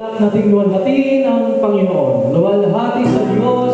nating luwalhati ng Panginoon. Luwalhati sa Diyos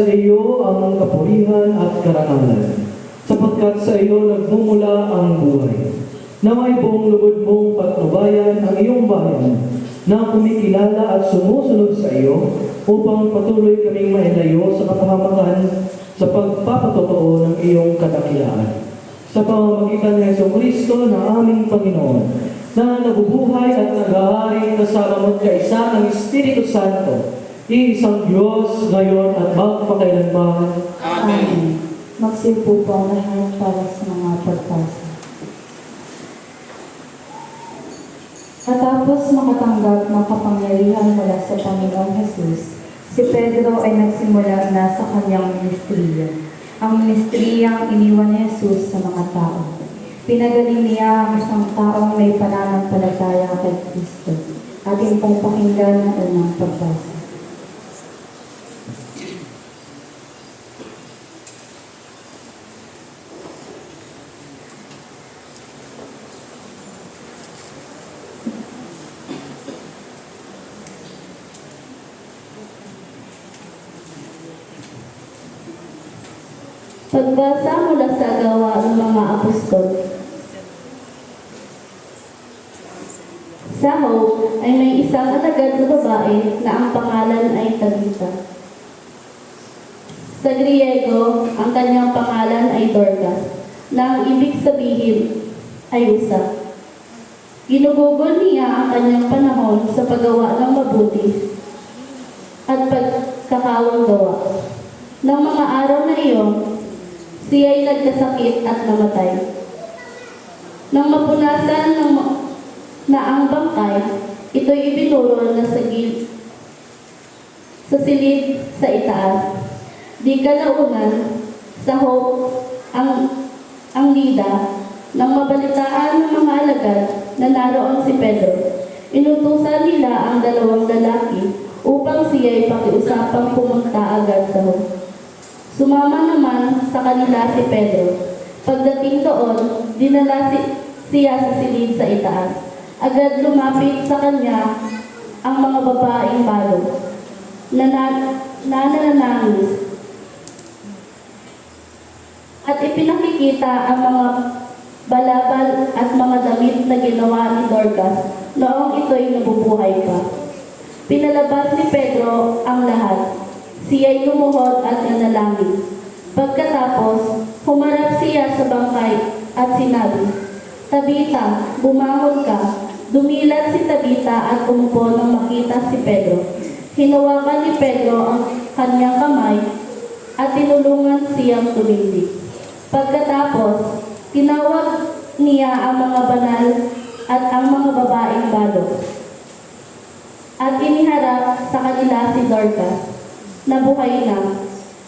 Sa iyo ang kapurihan at karangalan, sapagkat sa iyo nagmumula ang buhay. Na may buong lubod mong patnubayan ang iyong bayan na kumikilala at sumusunod sa iyo upang patuloy kaming mailayo sa kapahamakan sa pagpapatotoo ng iyong kadakilaan. Sa pamamagitan ng Yeso Kristo na aming Panginoon, na nabubuhay at nag-aari kasama mo't kaisa ng Espiritu Santo, iisang Diyos ngayon at magpakailanman. Amen. Magsipo po ang lahat para sa mga pagpasa. Matapos makatanggap ng kapangyarihan mula sa Panginoong Jesus, si Pedro ay nagsimula na sa kanyang ministriya. Ang ministeriyang iniwan ni Jesus sa mga tao. Pinagaling niya ang isang taong may pananampalataya kay Kristo. Ating pong pakinggan ang unang pagbasa. Pagbasa mula sa gawa ng mga apostol. Sa Hope ay may isang alagad na babae na ang pangalan ay Tabitha. Sa Griego, ang kanyang pangalan ay Dorcas, na ang ibig sabihin ay usap. Ginugugol niya ang kanyang panahon sa paggawa ng mabuti at pagkakawang gawa. Ng mga araw na iyon, siya'y nagkasakit at namatay. Nang mapunasan ng na ang bangkay, ito'y ibinurol na sa gil sa silid sa itaas. Di kalaunan, sa hope, ang, ang nida, nang mabalitaan ng mga alagad na naroon si Pedro. Inutusan nila ang dalawang lalaki upang siya'y pakiusapang pumunta agad sa hope. Sumama naman sa kanila si Pedro. Pagdating doon, dinala si, siya sa silid sa itaas. Agad lumapit sa kanya ang mga babaeng malo na na- nananangis at ipinakikita ang mga balabal at mga damit na ginawa ni Dorcas noong ito'y nabubuhay pa. Pinalabas ni Pedro ang lahat. Siya'y lumuhod at nanalangin. Pagkatapos, humarap siya sa bangkay at sinabi, Tabita, bumangon ka. Dumilat si Tabita at umupo nang makita si Pedro. Hinawakan ni Pedro ang kanyang kamay at tinulungan siyang tumindig. Pagkatapos, tinawag niya ang mga banal at ang mga babaeng balo. At iniharap sa kanila si Dorcas, na buhay na.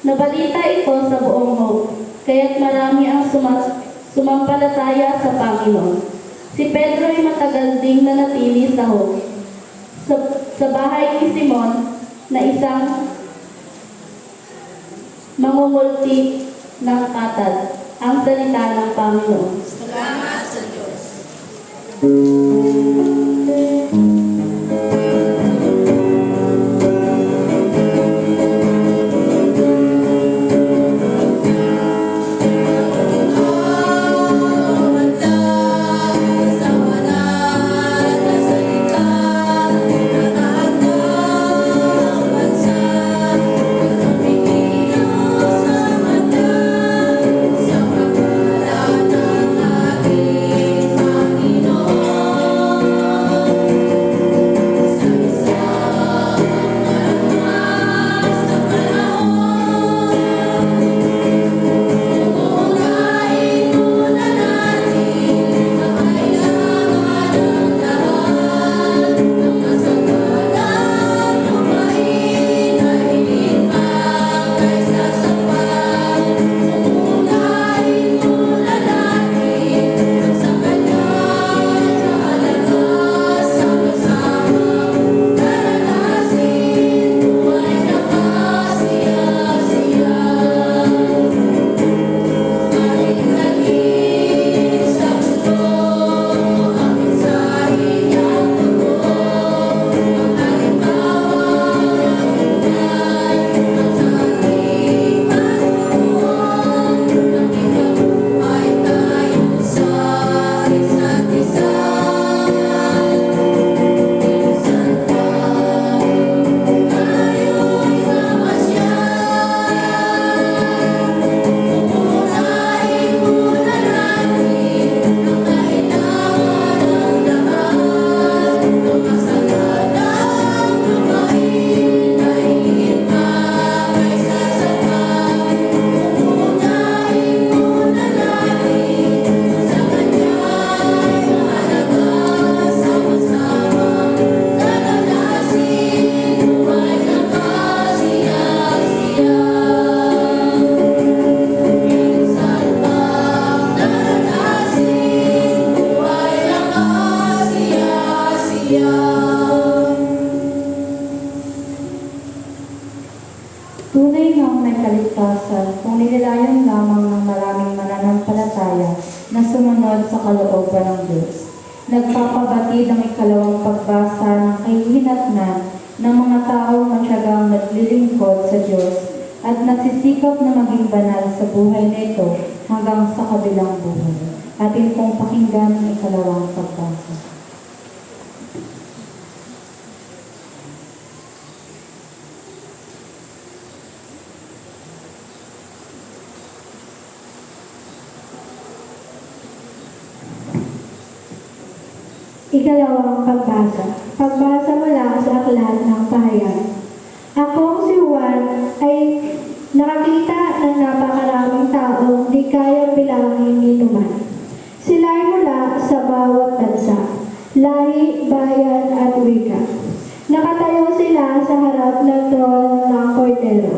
Nabalita ito sa buong hope, kaya't marami ang suma- sumampalataya sa Panginoon. Si Pedro ay matagal ding nanatili sa hope. Sa, sa bahay ni Simon na isang mangungulti ng katad ang salita ng Panginoon. Salamat sa Diyos. Diyos. Nagpapabatid ang ikalawang pagbasa ng kahihinatnan ng mga taong matyagang naglilingkod sa Diyos at nagsisikap na maging banal sa buhay nito hanggang sa kabilang buhay. Atin pong pakinggan ang ikalawang pagbasa. Ikalawang pagbasa. Pagbasa mula sa aklat ng pahayag. Akong si Juan ay nakakita ng napakaraming taong di kayang bilangin ni Numan. Sila ay mula sa bawat bansa, lahi, bayan at wika. Nakatayo sila sa harap ng trono ng Kordero.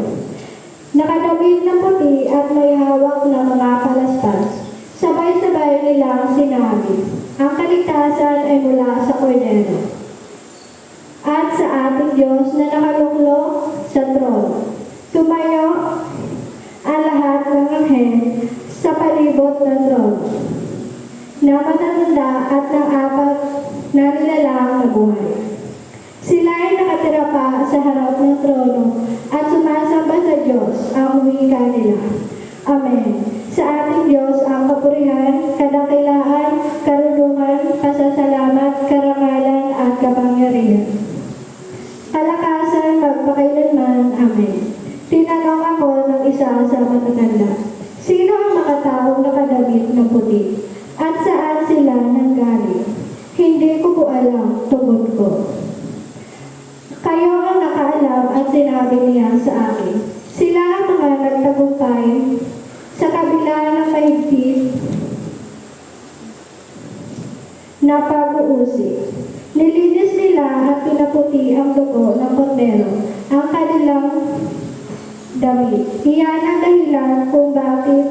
Nakadamit na puti at may hawak na mga palaspas. Sabay-sabay nilang sinabi, ang kaligtasan ay mula sa Kordero. At sa ating Diyos na nakaluklok sa trono. Tumayo ang lahat ng anghel sa palibot ng trono. Na matatanda at ng apat na nilalang na buhay. Sila ay nakatira pa sa harap ng trono at sumasamba sa Diyos ang wika nila. Amen. Sa ating Diyos ang kapurihan, kadakilaan, na pag-uusig. Nilinis nila at pinaputi ang dugo ng kordero ang kanilang damit. Iyan ang dahilan kung bakit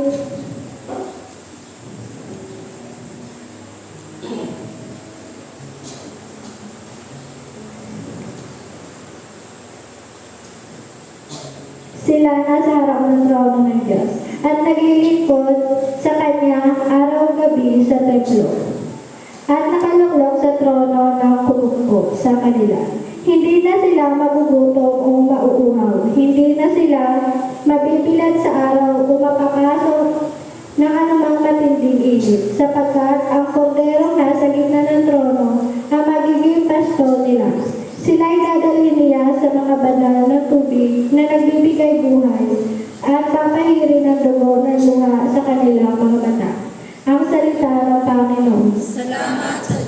sila nasa harap ng trono ng Diyos at naglilingkod sa Kanya araw-gabi sa templo at nakaluklok sa trono ng kumukpo sa kanila. Hindi na sila magugutom o mauuhaw. Hindi na sila mabibilad sa araw o makapasok ng anumang matinding init sapagkat ang korderong nasa gitna ng trono ang magiging pasto nila. Sila ay dadalhin niya sa mga banal na tubig na nagbibigay buhay at papahirin ng dugo ng luha sa kanilang mga mata. Ang salita ng. Salamat sa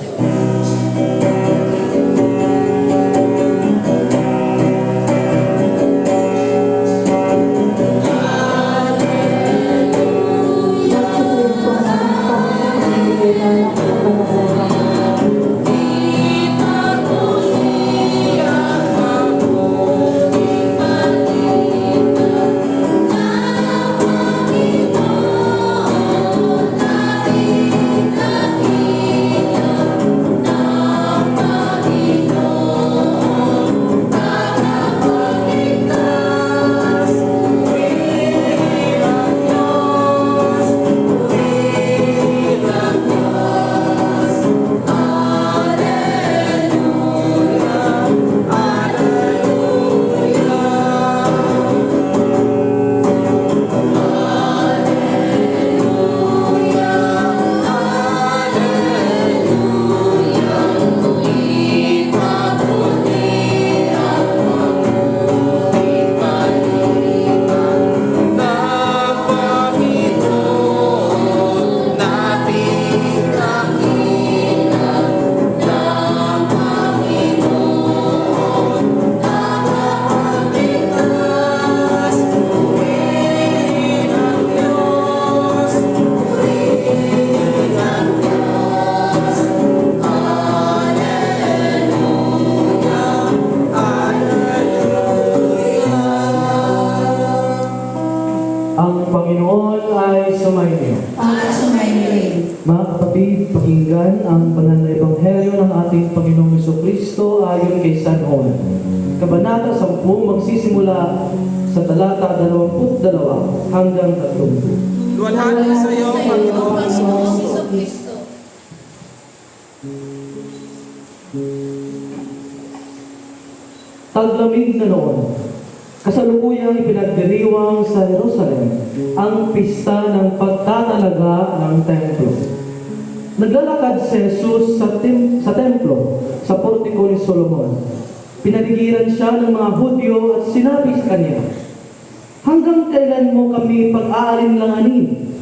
ating Panginoong Kristo ayon kay San Juan. Kabanata 10 magsisimula sa talata 22 hanggang 30. Luwalhati sa iyo, Panginoong Kristo. Taglamig na noon, kasalukuyang ipinagdiriwang sa Jerusalem ang pista ng pagtatalaga ng templo. Naglalakad si Jesus sa, tim- sa templo sa portiko ni Solomon. Pinaligiran siya ng mga Hudyo at sinabi sa kanya, Hanggang kailan mo kami pag-aalinlanganin?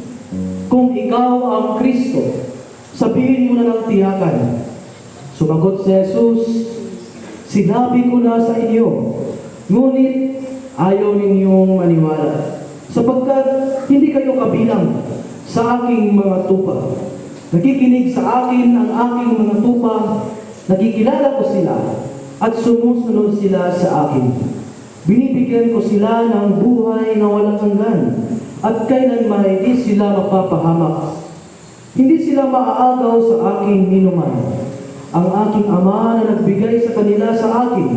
Kung ikaw ang Kristo, sabihin mo na ng tiyakan. Sumagot si Jesus, Sinabi ko na sa inyo, ngunit ayaw ninyong maniwala, sapagkat hindi kayo kabilang sa aking mga tupa. Nakikinig sa akin ang aking mga tupa, nakikilala ko sila, at sumusunod sila sa akin. Binibigyan ko sila ng buhay na walang hanggan, at kailanman hindi sila mapapahamak. Hindi sila maaagaw sa aking minuman. Ang aking ama na nagbigay sa kanila sa akin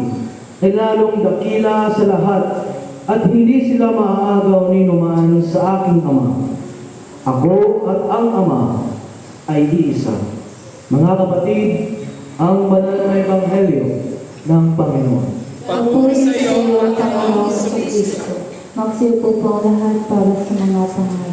ay lalong dakila sa lahat at hindi sila maaagaw ni numan sa aking ama. Ako at ang ama ay iisa. Mga kapatid, ang banal na ebanghelyo ng Panginoon. Papuri sa iyo, Panginoong Kristo. Magsiupo po lahat para sa mga pangalan.